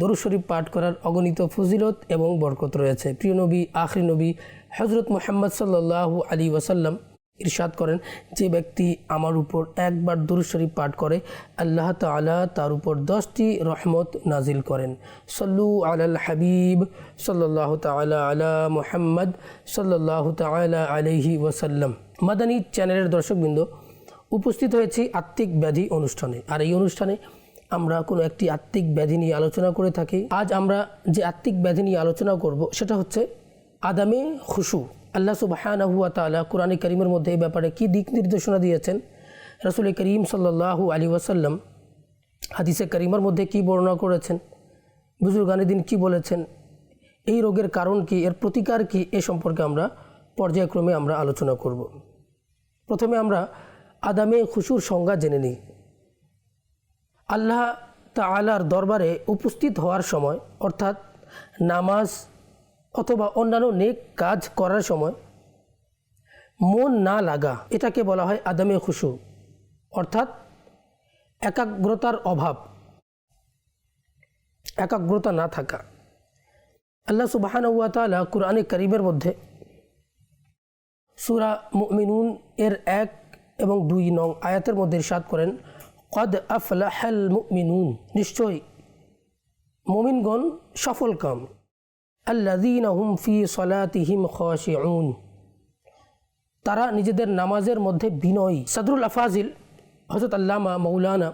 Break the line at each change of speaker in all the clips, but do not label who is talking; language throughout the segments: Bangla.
দরুদ শরীফ পাঠ করার অগণিত ফজিলত এবং বরকত রয়েছে। প্রিয় নবী, আখরি নবী হজরত মোহাম্মদ সাল্লাল্লাহু আলী ওয়াসাল্লাম ইরশাদ করেন, যে ব্যক্তি আমার উপর একবার দরুদ শরীফ পাঠ করে, আল্লাহ তাআলা তার উপর দশটি রহমত নাজিল করেন। সল্লু আলাল হাবিব সাল্লাহ তাআলা আলা মোহাম্মদ সাল্লাহ তাআলা আলহি ওয়াসাল্লাম। মাদানী চ্যানেলের দর্শকবৃন্দ, উপস্থিত হয়েছি আত্মিক ব্যাধি অনুষ্ঠানে। আর এই অনুষ্ঠানে আমরা কোনো একটি আত্মিক ব্যাধি নিয়ে আলোচনা করে থাকি, আজ আমরা যে আত্মিক ব্যাধি নিয়ে আলোচনা করব সেটা হচ্ছে আদামে খুশু। আল্লাহ সুবাহানহুয়া তালা কোরআনী করিমের মধ্যে এই ব্যাপারে কী দিক নির্দেশনা দিয়েছেন? রসুল করিম সাল্লাহু আলী ওয়াসাল্লাম হাদিসে করিমার মধ্যে কি বর্ণনা করেছেন? বুজুর্গানি দিন কী বলেছেন? এই রোগের কারণ কি? এর প্রতিকার কি? এ সম্পর্কে আমরা পর্যায়ক্রমে আমরা আলোচনা করব। প্রথমে আমরা আদামে খুশুর সংজ্ঞা জেনে নিই। আল্লাহ তালার দরবারে উপস্থিত হওয়ার সময়, অর্থাৎ নামাজ অথবা অন্যান্য নেক কাজ করার সময়, মন না লাগা, এটাকে বলা হয় আদামে খুশু, অর্থাৎ একাগ্রতার অভাব, একাগ্রতা না থাকা। আল্লাহ সুবাহানুয়া কুরআনে করিমের মধ্যে সুরা মিনুন এর এক এবং দুই নং আয়াতের মধ্যে ইরশাদ করেন কদ আফলাহাল মুমিনুন নিশ্চয়ই মুমিনগণ সফল কাম। আল্লাদিন হুম ফি সলাতিহিম খাশিউন তারা নিজেদের নামাজের মধ্যে বিনয়ী। সদরুল আফাজিল হজরত আল্লামা মৌলানা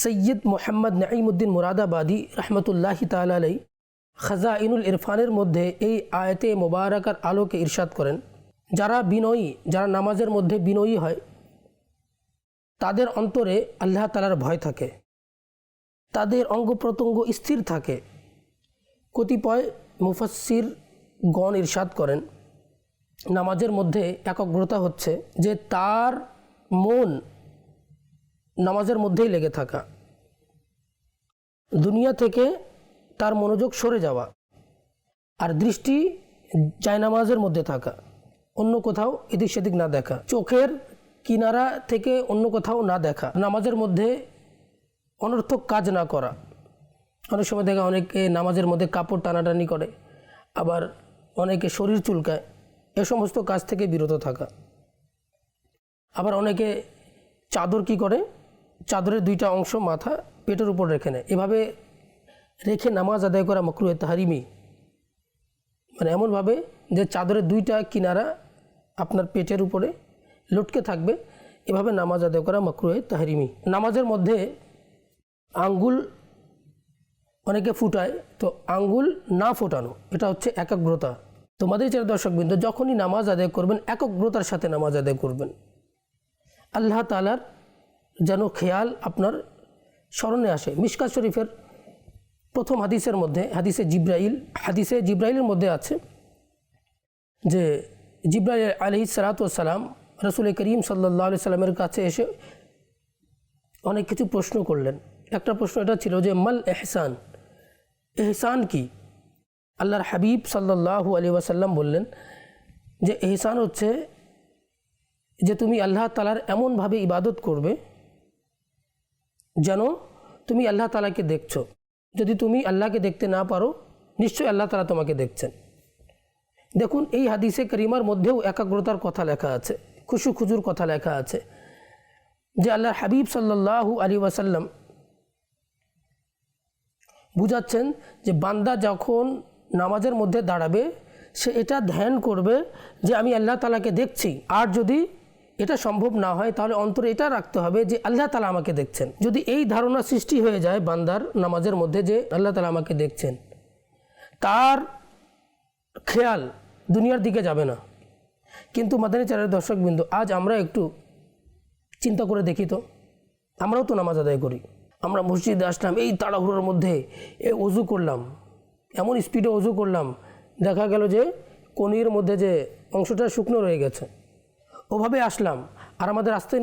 সৈয়দ মোহাম্মদ নাঈমুদ্দিন মুরাদাবাদী রহমতুল্লাহ তালাই খাজা ইনুল ইরফানের মধ্যে এই আয়তে মোবারকার আলোকে ইরশাদ করেন। যারা বিনয়ী, যারা নামাজের মধ্যে বিনয়ী হয় তাদের অন্তরে আল্লাহ তালার ভয় থাকে। তাদের অঙ্গ প্রত্যঙ্গ স্থির থাকে। কতিপয় মুফাসির গণ ইরশাদ করেন। নামাজের মধ্যে একাগ্রতা হচ্ছে যে তার মন নামাজের মধ্যেই লেগে থাকা। দুনিয়া থেকে তার মনোযোগ সরে যাওয়া আর দৃষ্টি জায়নামাজের মধ্যে থাকা। অন্য কোথাও এদিক সেদিক না দেখা। চোখের কিনারা থেকে অন্য কোথাও না দেখা, নামাজের মধ্যে অনর্থক কাজ না করা। অনেক সময় দেখা অনেকে নামাজের মধ্যে কাপড় টানাটানি করে, আবার অনেকে শরীর চুলকায়, এ সমস্ত কাজ থেকে বিরত থাকা। আবার অনেকে চাদর কি করে, চাদরের দুইটা অংশ মাথা পেটের উপর রেখে নেয়। এভাবে রেখে নামাজ আদায় করা মকরুয়ে তাহারিমি। মানে এমনভাবে যে চাদরের দুইটা কিনারা আপনার পেটের উপরে লটকে থাকবে। এভাবে নামাজ আদায় করা মকরুয়ে তাহারিমি। নামাজের মধ্যে আঙ্গুল অনেকে ফুটায়, তো আঙ্গুল না ফোটানো, এটা হচ্ছে একাগ্রতা। তোমাদের যারা দর্শকবৃন্দ, যখনই নামাজ আদায় করবেন, একাগ্রতার সাথে নামাজ আদায় করবেন। আল্লাহ তালার যেন খেয়াল আপনার স্মরণে আসে। মিসকাত শরীফের প্রথম হাদিসের মধ্যে, হাদিসে জিব্রাইল, হাদিসে জিব্রাইলের মধ্যে আছে যে জিব্রাইল আলহি সালাতাম রসুল করিম সাল্লাহ সাল্লামের কাছে এসে অনেক কিছু প্রশ্ন করলেন। একটা প্রশ্ন এটা ছিল যে, মাল এহসান এহসান কি? আল্লাহর হাবিব সাল্লাহ আলী ওয়াসাল্লাম বললেন যে এহসান হচ্ছে যে তুমি আল্লাহ তালার এমনভাবে ইবাদত করবে যেন তুমি আল্লাহ তালাকে দেখছ। যদি তুমি আল্লাহকে দেখতে না পারো, নিশ্চয়ই আল্লাহ তালা তোমাকে দেখছেন। দেখুন, এই হাদিসে করিমার মধ্যেও একাগ্রতার কথা লেখা আছে। খুশু খুজুর কথা লেখা আছে যে আল্লাহ হাবিব সাল্লাহ আলী ওয়াসাল্লাম বুঝাচ্ছেন যে বান্দা যখন নামাজের মধ্যে দাঁড়াবে, সে এটা ধ্যান করবে যে আমি আল্লাহ তালাকে দেখছি। আর যদি এটা সম্ভব না হয়, তাহলে অন্তরে এটা রাখতে হবে যে আল্লাহ তালা আমাকে দেখছেন। যদি এই ধারণা সৃষ্টি হয়ে যায় বান্দার নামাজের মধ্যে যে আল্লাহ তালা আমাকে দেখছেন, তার খেয়াল দুনিয়ার দিকে যাবে না। কিন্তু মাদানী চারের দর্শকবৃন্দ, আজ আমরা একটু চিন্তা করে দেখি তো। আমরাও তো নামাজ আদায় করি। আমরা মসজিদে আসলাম, এই তাড়াহুড়োর মধ্যে এ অজু করলাম, এমন স্পিডে অজু করলাম, দেখা গেল যে কনির মধ্যে যে অংশটা শুকনো রয়ে গেছে। ওভাবে আসলাম, আর আমাদের আস্তিন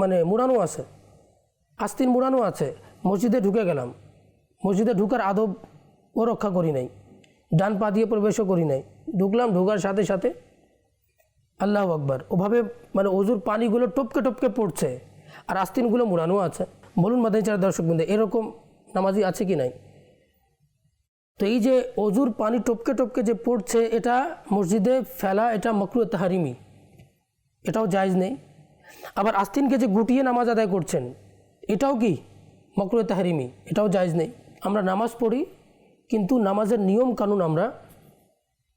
মানে মুড়ানো আছে। আস্তিন মুড়ানো আছে, মসজিদে ঢুকে গেলাম। মসজিদে ঢুকার আদব ও রক্ষা করি নাই। ডান পা দিয়ে প্রবেশও করি নাই। ঢুকলাম, ঢোকার সাথে সাথে আল্লাহ আকবার। ওভাবে মানে অজুর পানিগুলো টপকে টপকে পড়ছে আর আস্তিনগুলো মুড়ানো আছে। বলুন মাদানী চার দর্শক বিন্দু, এরকম নামাজি আছে কি নাই? তো এই যে অজুর পানি টপকে টপকে যে পড়ছে, এটা মসজিদে ফেলা, এটা মকরু তাহারিমি। এটাও জায়জ নেই। আবার আস্তিনকে যে গুটিয়ে নামাজ আদায় করছেন, এটাও কি মকরু তাহারিমি? এটাও জায়জ নেই। আমরা নামাজ পড়ি, কিন্তু নামাজের নিয়ম কানুন আমরা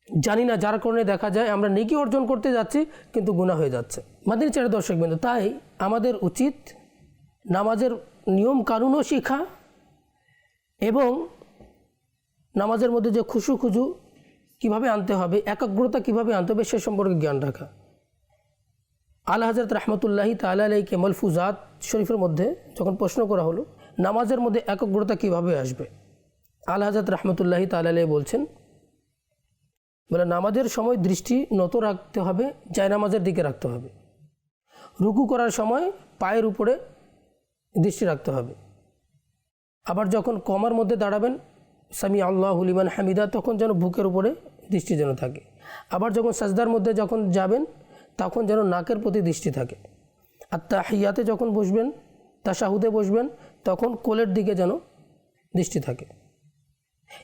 জানি না যার কারণে দেখা যায় আমরা নেকি অর্জন করতে যাচ্ছি, কিন্তু গুণা হয়ে যাচ্ছে। মাদিনী চারে দর্শক বিন্দু, তাই আমাদের উচিত নামাজের নিয়ম কানুনও শেখা এবং নামাজের মধ্যে যে খুশু খুজু কীভাবে আনতে হবে, একাগ্রতা কীভাবে আনতে হবে সে সম্পর্কে জ্ঞান রাখা। আল্লাহ হজরত রহমতুল্লাহি তালা আলাইকে মলফুজাত শরীফের মধ্যে যখন প্রশ্ন করা হলো, নামাজের মধ্যে একাগ্রতা কীভাবে আসবে? আল্লাহ হজরত রহমতুল্লাহি তালা আলাই বলছেন বলে নামাজের সময় দৃষ্টি নত রাখতে হবে, জায়নামাজের দিকে রাখতে হবে। রুকু করার সময় পায়ের উপরে দৃষ্টি রাখতে হবে। আবার যখন কমার মধ্যে দাঁড়াবেন, সামি আল্লাহ হুলিমান হামিদা, তখন যেন বুকের উপরে দৃষ্টি যেন থাকে। আবার যখন সাজদার মধ্যে যখন যাবেন, তখন যেন নাকের প্রতি দৃষ্টি থাকে। আর তাহিয়াতে যখন বসবেন, তাশাহুদে বসবেন, তখন কোলের দিকে যেন দৃষ্টি থাকে।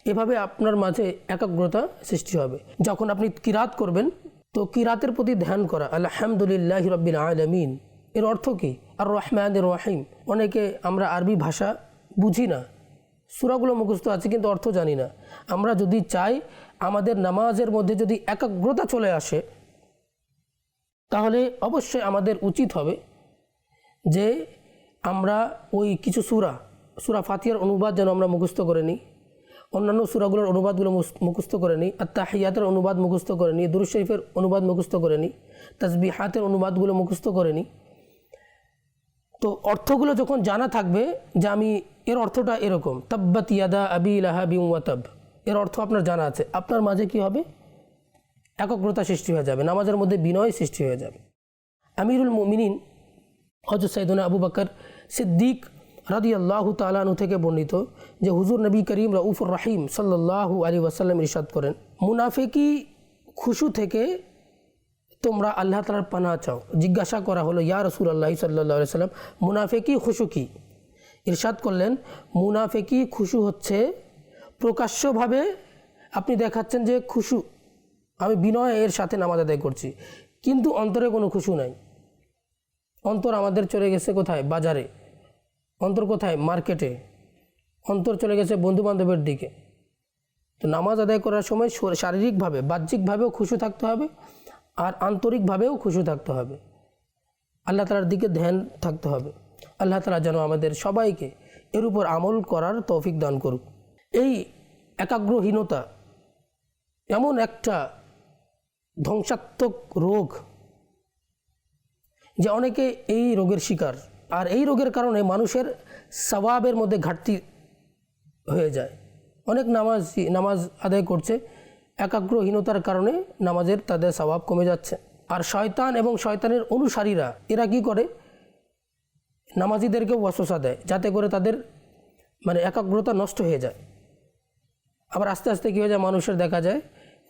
এভাবে আপনার মাঝে একাগ্রতা সৃষ্টি হবে। যখন আপনি কিরাত করবেন, তো কিরাতের প্রতি ধ্যান করা, আলহামদুলিল্লাহ রব্বিল আলমিন। এর অর্থ কী? আর রহমান রহিম। অনেকে আমরা আরবি ভাষা বুঝি না। সুরাগুলো মুখস্থ আছে, কিন্তু অর্থ জানি না। আমরা যদি চাই আমাদের নামাজের মধ্যে যদি একাগ্রতা চলে আসে, তাহলে অবশ্যই আমাদের উচিত হবে যে আমরা ওই কিছু সুরা সুরা ফাতিয়ার অনুবাদ যেন আমরা মুখস্থ করে নিই। অন্যান্য সুরাগুলোর অনুবাদগুলো মুখস্থ করে নিই আর তাহিয়াতের অনুবাদ মুখস্থ করে নিই দুরুজ শরীফের অনুবাদ মুখস্থ করে নিই তসবি হাতের অনুবাদগুলো মুখস্থ করে নিই তো অর্থগুলো যখন জানা থাকবে যে আমি, এর অর্থটা এরকম, তাব্বাত ইয়াদা আবি লাহাবি ওয়াতাব এর অর্থ আপনার জানা আছে। আপনার মাঝে কি হবে? একাগ্রতা সৃষ্টি হয়ে যাবে, নামাজের মধ্যে বিনয় সৃষ্টি হয়ে যাবে। আমিরুল মুমিনিন হজরত সাইদুনা আবু বকর সিদ্দিক রাদি আল্লাহ তালানু থেকে বর্ণিত যে হুজুর নবী করিম রউফুর রাহিম সাল্লাল্লাহু আলী ওয়াসাল্লাম ইরশাদ করেন, মুনাফেকি খুশু থেকে তোমরা আল্লাহ তালার পানা চাও। জিজ্ঞাসা করা হলো, ইয়া রসুল আল্লাহ সাল্লাহ সাল্লাম মুনাফেকি খুশু কি? ইরশাদ করলেন, মুনাফেকি খুশু হচ্ছে প্রকাশ্যভাবে আপনি দেখাচ্ছেন যে খুশু। আমি বিনয় এর সাথে নামাজ আদায় করছি, কিন্তু অন্তরে কোনো খুশু নাই। অন্তর আমাদের চলে গেছে কোথায়? বাজারে। অন্তর কোথায়? মার্কেটে। অন্তর চলে গেছে বন্ধু বান্ধবের দিকে। তো নামাজ আদায় করার সময় শারীরিকভাবে, বাহ্যিকভাবেও খুশি থাকতে হবে আর আন্তরিকভাবেও খুশি থাকতে হবে। আল্লাহ তালার দিকে ধ্যান থাকতে হবে। আল্লাহ তালা যেন আমাদের সবাইকে এর উপর আমল করার তৌফিক দান করুক। এই একাগ্রহীনতা এমন একটা ধ্বংসাত্মক রোগ যে অনেকে এই রোগের শিকার। আর এই রোগের কারণে মানুষের সবাবের মধ্যে ঘাটতি হয়ে যায়। অনেক নামাজ নামাজ আদায় করছে। একাগ্রহীনতার কারণে নামাজের তাদের স্বভাব কমে যাচ্ছে। আর শয়তান এবং শয়তানের অনুসারীরা, এরা কি করে? নামাজিদেরকেও ওয়াসওয়াসা দেয়, যাতে করে তাদের মানে একাগ্রতা নষ্ট হয়ে যায়। আবার আস্তে আস্তে কী হয়ে যায়? মানুষের দেখা যায়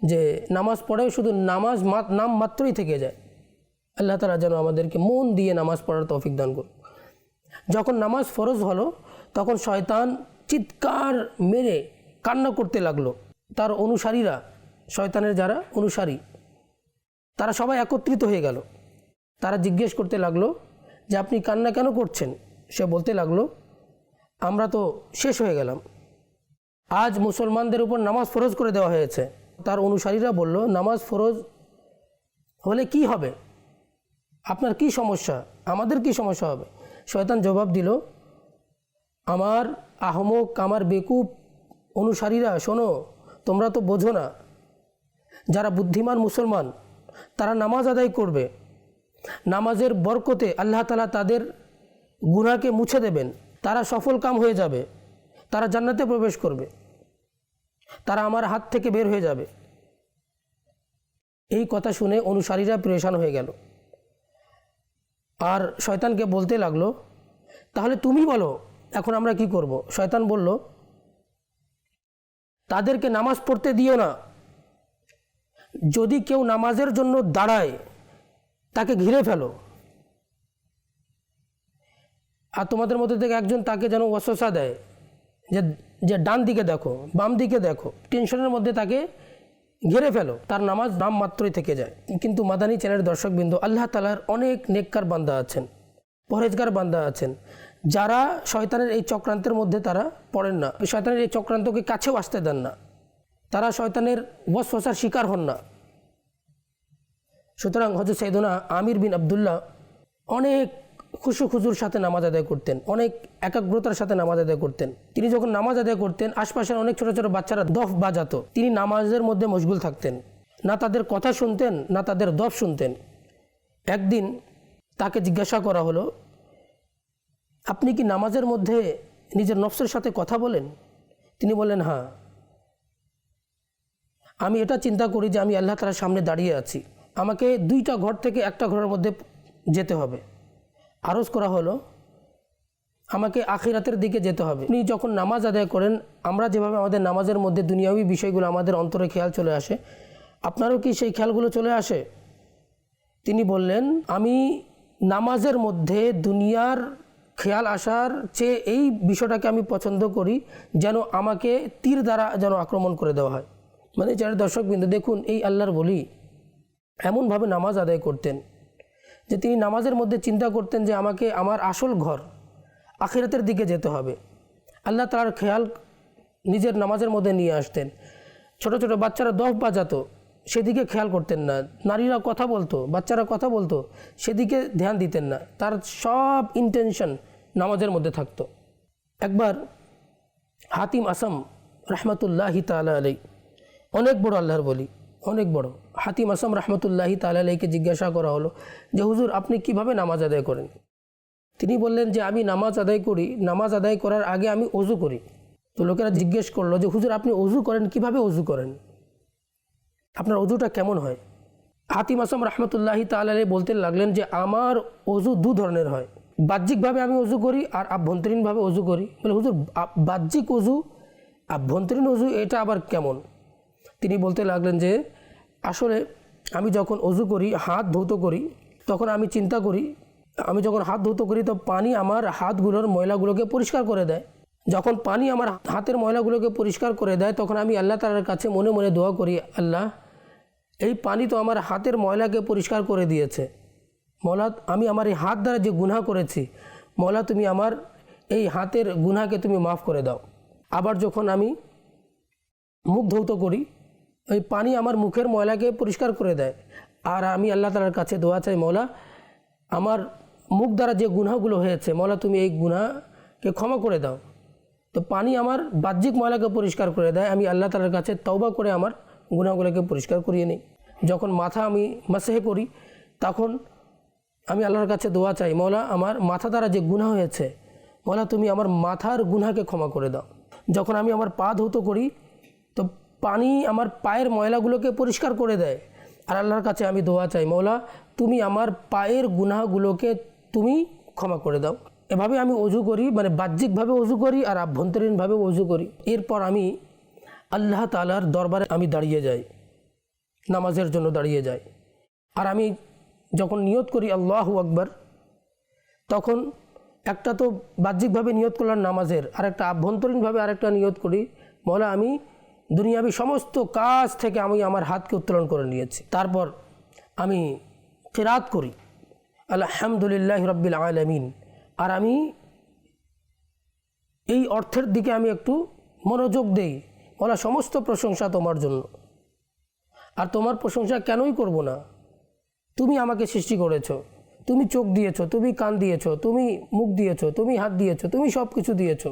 যে নামাজ পড়েও শুধু নামাজ নাম মাত্রই থেকে যায়। আল্লাহ তালা যেন আমাদেরকে মন দিয়ে নামাজ পড়ার তৌফিক দান করুন। যখন নামাজ ফরজ হলো, তখন শয়তান চিৎকার মেরে কান্না করতে লাগল। তার অনুসারীরা, শয়তানের যারা অনুসারী, তারা সবাই একত্রিত হয়ে গেল। তারা জিজ্ঞেস করতে লাগল, যে আপনি কান্না কেন করছেন? সে বলতে লাগল, আমরা তো শেষ হয়ে গেলাম। আজ মুসলমানদের উপর নামাজ ফরজ করে দেওয়া হয়েছে। তার অনুসারীরা বলল, নামাজ ফরজ হলে কি হবে? আপনার কি সমস্যা? আমাদের কি সমস্যা হবে? শয়তান জবাব দিল, আমার আহমক, আমার বেকুব অনুসারীরা, শোনো, তোমরা তো বোঝো না, যারা বুদ্ধিমান মুসলমান, তারা নামাজ আদায় করবে। নামাজের বরকতে আল্লাহ তালা তাদের গুনাহকে মুছে দেবেন। তারা সফল কাম হয়ে যাবে, তারা জান্নাতে প্রবেশ করবে, তারা আমার হাত থেকে বের হয়ে যাবে। এই কথা শুনে অনুসারীরা প্রেশান হয়ে গেল। আর শয়তানকে বলতে লাগল, তাহলে তুমি বলো, এখন আমরা কি করব? শয়তান বলল, তাদেরকে নামাজ পড়তে দিও না। যদি কেউ নামাজের জন্য দাঁড়ায়, তাকে ঘিরে ফেলো। আর তোমাদের মধ্যে থেকে একজন তাকে যেন ওয়াসওয়াসা দেয়, যে যে ডান দিকে দেখো, বাম দিকে দেখো টেনশনের মধ্যে তাকে ঘিরে ফেলো, তার নামাজ নাম মাত্রই থেকে যায়। কিন্তু মাদানী চ্যানেলের দর্শকবৃন্দ আল্লাহ তালার অনেক নেককার বান্দা আছেন পরেজগার বান্দা আছেন। যারা শয়তানের এই চক্রান্তের মধ্যে তারা পড়েন না। শয়তানের এই চক্রান্তকে কাছেও আসতে দেন না। তারা শয়তানের ওয়াসওয়াসার শিকার হন না। সুতরাং হজরত সৈদনা আমির বিন আবদুল্লাহ অনেক খুশু খুজুর সাথে নামাজ আদায় করতেন, অনেক একাগ্রতার সাথে নামাজ আদায় করতেন। তিনি যখন নামাজ আদায় করতেন, আশপাশের অনেক ছোট ছোট বাচ্চারা দফ বাজাতো। তিনি নামাজের মধ্যে মশগুল থাকতেন। না তাদের কথা শুনতেন, না তাদের দফ শুনতেন। একদিন তাকে জিজ্ঞাসা করা হলো, আপনি কি নামাজের মধ্যে নিজের নফসের সাথে কথা বলেন? তিনি বলেন হ্যাঁ আমি এটা চিন্তা করি যে আমি আল্লাহ তালার সামনে দাঁড়িয়ে আছি। আমাকে দুইটা ঘর থেকে একটা ঘরের মধ্যে যেতে হবে। আরজ করা হলো, আমাকে আখিরাতের দিকে যেতে হবে। আপনি যখন নামাজ আদায় করেন, আমরা যেভাবে আমাদের নামাজের মধ্যে দুনিয়াবী বিষয়গুলো আমাদের অন্তরে খেয়াল চলে আসে, আপনারও কি সেই খেয়ালগুলো চলে আসে? তিনি বললেন, আমি নামাজের মধ্যে দুনিয়ার খেয়াল আসার চেয়ে এই বিষয়টাকে আমি পছন্দ করি যেন আমাকে তীর দ্বারা যেন আক্রমণ করে দেওয়া হয়। মানে যারা দর্শকবৃন্দ, দেখুন, এই আল্লাহর বলি এমনভাবে নামাজ আদায় করতেন। যে তিনি নামাজের মধ্যে চিন্তা করতেন যে আমাকে আমার আসল ঘর আখিরাতের দিকে যেতে হবে। আল্লাহ তার খেয়াল নিজের নামাজের মধ্যে নিয়ে আসতেন। ছোট ছোট বাচ্চারা দফ বাজাতো, সেদিকে খেয়াল করতেন না। নারীরা কথা বলতো, বাচ্চারা কথা বলতো, সেদিকে ধ্যান দিতেন না। তার সব ইন্টেনশন নামাজের মধ্যে থাকতো। একবার হাতিম আসাম রহমতুল্লাহি তালা আলাই অনেক বড় আল্লাহর বলি। অনেক বড়। হাতিম আসাম রহমতুল্লাহি তালাইকে জিজ্ঞাসা করা হলো যে, হুজুর, আপনি কীভাবে নামাজ আদায় করেন? তিনি বললেন যে, আমি নামাজ আদায় করি। নামাজ আদায় করার আগে আমি অজু করি। তো লোকেরা জিজ্ঞেস করল যে, হুজুর, আপনি অজু করেন? কীভাবে অজু করেন? আপনার অজুটা কেমন হয়? হাতিম আসাম রহমতুল্লাহি তালাই বলতে লাগলেন যে, আমার অজু দু ধরনের হয়। বাহ্যিকভাবে আমি অজু করি আর আভ্যন্তরীণভাবে অজু করি। বলে, হুজুর বাহ্যিক অজু, আভ্যন্তরীণ অজু, এটা আবার কেমন? তিনি বলতে লাগলেন যে, আসলে আমি যখন অজু করি, হাত ধৌত করি, তখন আমি চিন্তা করি, আমি যখন হাত ধৌত করি, তো পানি আমার হাতগুলোর ময়লাগুলোকে পরিষ্কার করে দেয়। যখন পানি আমার হাতের ময়লাগুলোকে পরিষ্কার করে দেয়, তখন আমি আল্লাহ তালার কাছে মনে মনে দোয়া করি, আল্লাহ, এই পানি তো আমার হাতের ময়লাকে পরিষ্কার করে দিয়েছে। মলা, আমি আমার এই হাত দ্বারা যে গুনাহ করেছি, মলা, তুমি আমার এই হাতের গুনাহকে তুমি মাফ করে দাও। আবার যখন আমি মুখ ধৌত করি ওই পানি আমার মুখের ময়লাকে পরিষ্কার করে দেয়। আর আমি আল্লাহ তালার কাছে দোয়া চাই মৌলা আমার মুখ দ্বারা যে গুনাহগুলো হয়েছে মৌলা তুমি এই গুনাহকে ক্ষমা করে দাও। তো পানি আমার বাহ্যিক ময়লাকে পরিষ্কার করে দেয়, আমি আল্লাহ তালার কাছে তওবা করে আমার গুনাহগুলোকে পরিষ্কার করিয়ে নিই। যখন মাথা আমি মাসেহে করি তখন আমি আল্লাহর কাছে দোয়া চাই মৌলা আমার মাথা দ্বারা যে গুনাহ হয়েছে মৌলা তুমি আমার মাথার গুনাহকে ক্ষমা করে দাও। যখন আমি আমার পা ধৌত করি, তো পানি আমার পায়ের ময়লাগুলোকে পরিষ্কার করে দেয়। আর আল্লাহর কাছে আমি দোয়া চাই, মৌলা, তুমি আমার পায়ের গুনাহগুলোকে তুমি ক্ষমা করে দাও। এভাবে আমি অজু করি মানে বাহ্যিকভাবে অজু করি আর আভ্যন্তরীণভাবে অজু করি। এরপর আমি আল্লাহ তালার দরবারে আমি দাঁড়িয়ে যাই, নামাজের জন্য দাঁড়িয়ে যাই। আর আমি যখন নিয়ত করি আল্লাহ আকবার, তখন একটা তো বাহ্যিকভাবে নিয়ত করলাম নামাজের আর একটা আভ্যন্তরীণভাবে আরেকটা নিয়ত করি। মৌলা, আমি দুনিয়াবি সমস্ত কাজ থেকে আমি আমার হাতকে উত্তোলন করে নিয়েছি। তারপর আমি ফেরাত করি, আলহামদুলিল্লাহ রব্বিল আলমিন। আর আমি এই অর্থের দিকে আমি একটু মনোযোগ দেই, বলা সমস্ত প্রশংসা তোমার জন্য। আর তোমার প্রশংসা কেনই করব না? তুমি আমাকে সৃষ্টি করেছ, তুমি চোখ দিয়েছ, তুমি কান দিয়েছ, তুমি মুখ দিয়েছ, তুমি হাত দিয়েছ, তুমি সব কিছু দিয়েছ।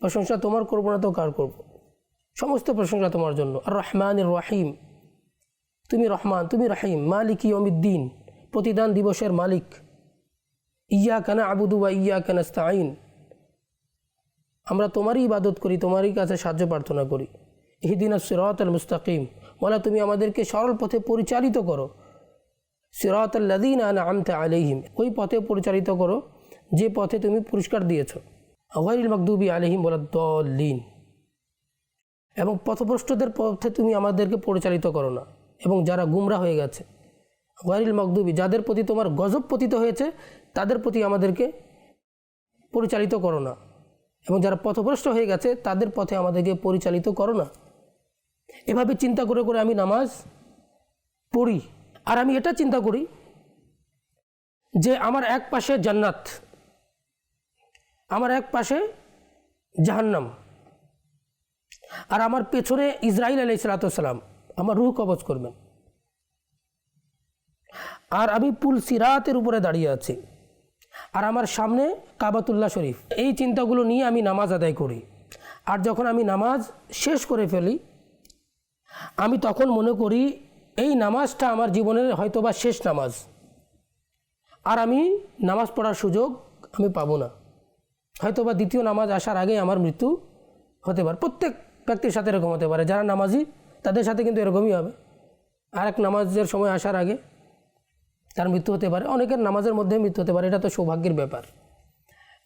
প্রশংসা তোমার করব না তো কার করব? সমস্ত প্রশংসা তোমার জন্য। আর রহমান রাহিম। তুমি রহমান, তুমি রাহিম। মালিক ইয়মিদ্দিন প্রতিদান দিবসের মালিক। ইয়া কানা আবুদু বা ইয়া কানাস্তাইন আমরা তোমারই ইবাদত করি, তোমারই কাছে সাহায্য প্রার্থনা করি। ইহদিন সিরাত আল মুস্তাকিম। বলা, তুমি আমাদেরকে সরল পথে পরিচালিত করো। সিরাত আল্লাদিন আনা আমতে আলহিম ওই পথে পরিচালিত করো, যে পথে তুমি পুরস্কার দিয়েছ। গরিল মকদুবি আলহিম বলা, দলিন। এবং পথভ্রষ্টদের পথে তুমি আমাদেরকে পরিচালিত করো না। এবং যারা গুমরা হয়ে গেছে গরিল মকদুবি যাদের প্রতি তোমার গজব পতিত হয়েছে, তাদের প্রতি আমাদেরকে পরিচালিত করো না। এবং যারা পথভ্রষ্ট হয়ে গেছে, তাদের পথে আমাদেরকে পরিচালিত করো না। এভাবে চিন্তা করে করে আমি নামাজ পড়ি। আর আমি এটা চিন্তা করি যে আমার এক পাশে জান্নাত, আমার এক পাশে জাহান্নাম। আর আমার পেছনে ইসরাইল আলাই সালাতাম আমার রুহ কবচ করবেন। আর আমি পুল সিরাতের উপরে দাঁড়িয়ে আছি। আর আমার সামনে কাবাতুল্লাহ শরীফ। এই চিন্তাগুলো নিয়ে আমি নামাজ আদায় করি। আর যখন আমি নামাজ শেষ করে ফেলি, আমি তখন মনে করি, এই নামাজটা আমার জীবনের হয়তোবা শেষ নামাজ। আর আমি নামাজ পড়ার সুযোগ আমি পাবো না। হয়তোবা দ্বিতীয় নামাজ আসার আগে আমার মৃত্যু হতে পারে। প্রত্যেক ব্যক্তির সাথে এরকম হতে পারে। যারা নামাজি, তাদের সাথে কিন্তু এরকমই হবে। আর এক নামাজের সময় আসার আগে তার মৃত্যু হতে পারে। অনেকের নামাজের মধ্যে মৃত্যু হতে পারে। এটা তো সৌভাগ্যের ব্যাপার।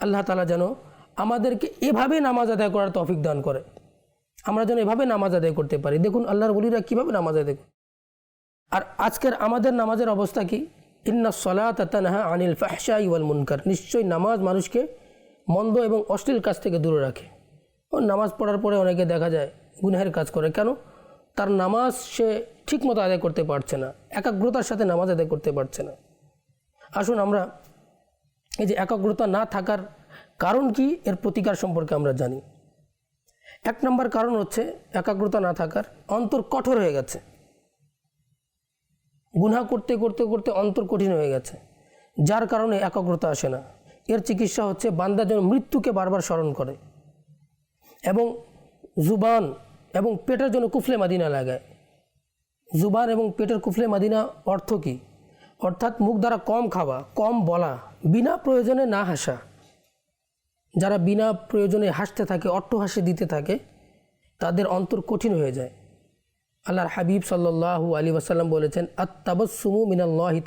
আল্লাহ তালা যেন আমাদেরকে এভাবে নামাজ আদায় করার তৌফিক দান করে। আমরা যেন এভাবে নামাজ আদায় করতে পারি। দেখুন, আল্লাহর বলিরা কীভাবে নামাজ আদায় করে। আর আজকের আমাদের নামাজের অবস্থা কি? ইন্না সলাত তানহা আনিল ফাহশা ইওয়াল মুনকার। নিশ্চয়ই নামাজ মানুষকে মন্দ এবং অশ্লীল কাজ থেকে দূরে রাখে। ও নামাজ পড়ার পরে অনেকে দেখা যায় গুনহের কাজ করে। কেন? তার নামাজ সে ঠিকমতো আদায় করতে পারছে না, একাগ্রতার সাথে নামাজ আদায় করতে পারছে না। আসুন আমরা এই যে একাগ্রতা না থাকার কারণ কি? এর প্রতিকার সম্পর্কে আমরা জানি। এক নম্বর কারণ হচ্ছে একাগ্রতা না থাকার অন্তর কঠোর হয়ে গেছে। গুনা করতে করতে করতে অন্তর কঠিন হয়ে গেছে, যার কারণে একাগ্রতা আসে না। এর চিকিৎসা হচ্ছে বান্দা যেন মৃত্যুকে বারবার স্মরণ করে। এবং জুবান এবং পেটের জন্য কুফলে মাদিনা লাগায় জুবান এবং পেটের কুফলে মাদিনা অর্থ কী? অর্থাৎ মুখ দ্বারা কম খাওয়া, কম বলা, বিনা প্রয়োজনে না হাসা। যারা বিনা প্রয়োজনে হাসতে থাকে অট্টহাসি দিতে থাকে, তাদের অন্তর কঠিন হয়ে যায়। আল্লাহর হাবিব সাল্লাল্লাহু আলী ওয়াসাল্লাম বলেছেন আত্তাবসুমু মিনাল্লাহি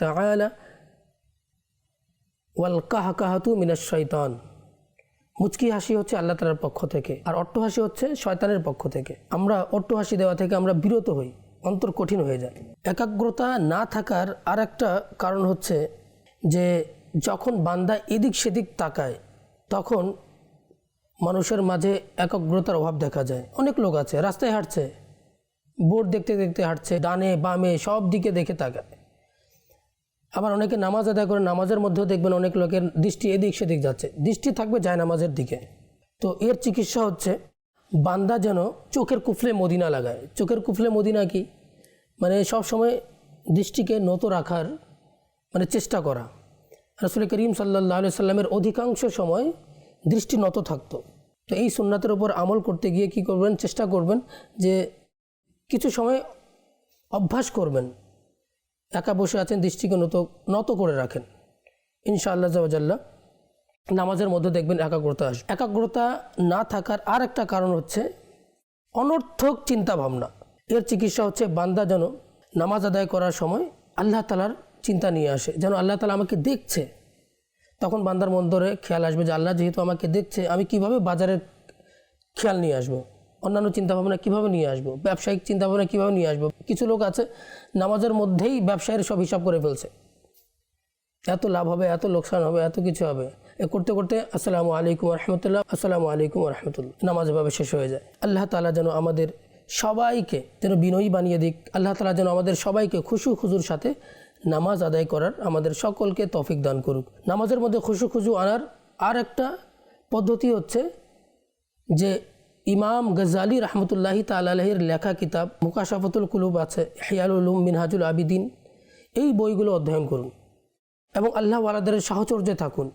ওয়াল কাহাকাহাতু মিনাশ শয়তান মুচকি হাসি হচ্ছে আল্লাহ তালার পক্ষ থেকে, আর অট্ট হাসি হচ্ছে শয়তানের পক্ষ থেকে। আমরা অট্ট হাসি দেওয়া থেকে আমরা বিরত হই, অন্তর কঠিন হয়ে যায়। একাগ্রতা না থাকার আর একটা কারণ হচ্ছে যে, যখন বান্দা এদিক সেদিক তাকায়, তখন মানুষের মাঝে একাগ্রতার অভাব দেখা যায়। অনেক লোক আছে, রাস্তায় হাঁটছে বোর্ড দেখতে দেখতে হাঁটছে, ডানে বামে সব দিকে দেখে তাকায়। আবার অনেকে নামাজ আদায় করে নামাজের মধ্যেও দেখবেন অনেক লোকের দৃষ্টি এদিক সেদিক যাচ্ছে। দৃষ্টি থাকবে যায় নামাজের দিকে। তো এর চিকিৎসা হচ্ছে, বান্দা যেন চোখের কুফলে মদিনা লাগায়। চোখের কুফলে মদিনা কি? মানে সব সময় দৃষ্টিকে নত রাখার মানে চেষ্টা করা। রসুল করিম সাল্লাহ সাল্লামের অধিকাংশ সময় দৃষ্টি নত থাকতো। তো এই সুন্নাতের ওপর আমল করতে গিয়ে কি করবেন? চেষ্টা করবেন যে কিছু সময় অভ্যাস করবেন। একা বসে আছেন, দৃষ্টিকে নত নত করে রাখেন। ইনশাআল্লাহ জাল্লাহ নামাজের মধ্যে দেখবেন একাগ্রতা আসবে একাগ্রতা না থাকার আর একটা কারণ হচ্ছে অনর্থক চিন্তা ভাবনা এর চিকিৎসা হচ্ছে, বান্দা যেন নামাজ আদায় করার সময় আল্লাহ তালার চিন্তা নিয়ে আসে, যেন আল্লাহ তালা আমাকে দেখছে। তখন বান্দার মন ধরে খেয়াল আসবে যে আল্লাহ যেহেতু আমাকে দেখছে, আমি কীভাবে বাজারের খেয়াল নিয়ে আসব? অন্যান্য চিন্তাভাবনা কীভাবে নিয়ে আসব? ব্যবসায়িক চিন্তাভাবনা কীভাবে নিয়ে আসব? কিছু লোক আছে, নামাজের মধ্যেই ব্যবসায়ের সব হিসাব করে ফেলছে। এত লাভ হবে, এত লোকসান হবে, এত কিছু হবে। এ করতে করতে আসসালামু আলাইকুম রহমতুল্লাহ আসসালামু আলাইকুম রহমতুল্লাহ নামাজ এভাবে শেষ হয়ে যায়। আল্লাহ তালা যেন আমাদের সবাইকে যেন বিনয়ী বানিয়ে দিক। আল্লাহ তালা যেন আমাদের সবাইকে খুশু খুজুর সাথে নামাজ আদায় করার আমাদের সকলকে তফিক দান করুক। নামাজের মধ্যে খুশু খুজু আনার আর একটা পদ্ধতি হচ্ছে যে ইমাম গজালি রহমতুল্লাহি তালাহির লেখা কিতাব মুকাশাফতুল কুলুব আছে হিয়াল উলুম মিনহাজুল আবিদিন। এই বইগুলো অধ্যয়ন করুন এবং আল্লাহ ওয়ালাদের সাহচর্যে থাকুন।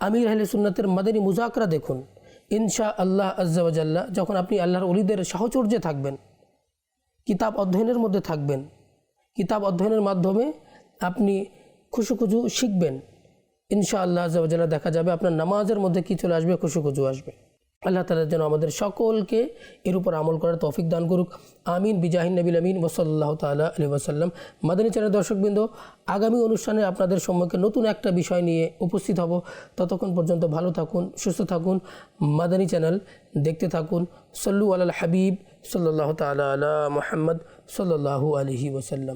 আমির আহলে সুন্নাতের মাদানী মুজাকরা দেখুন। ইনশা আল্লাহ আজ্জাওয়াজাল্লাহ যখন আপনি আল্লাহর অলিদের সাহচর্যে থাকবেন, কিতাব অধ্যয়নের মধ্যে থাকবেন, কিতাব অধ্যয়নের মাধ্যমে আপনি খুশু শিখবেন। ইনশা আল্লাহ আজ্জাওয়াজাল্লাহ দেখা যাবে, আপনার নামাজের মধ্যে কী চলে আসবে খুশু আসবে। আল্লাহ তালা যেন আমাদের সকলকে এর উপর আমল করার তৌফিক দান করুক। আমিন। বিজাহিন নবীল আমিন। ওসল্লাহ তালা আলী ওসাল্লাম মাদানী চ্যানেল দর্শকবৃন্দ, আগামী অনুষ্ঠানে আপনাদের সম্মুখে নতুন একটা বিষয় নিয়ে উপস্থিত হব। ততক্ষণ পর্যন্ত ভালো থাকুন, সুস্থ থাকুন, মাদানী চ্যানেল দেখতে থাকুন। সল্লু আল হাবিব সাল্লাহ তালা আলা মোহাম্মদ সাল্লাহু আলহি ওসাল্লাম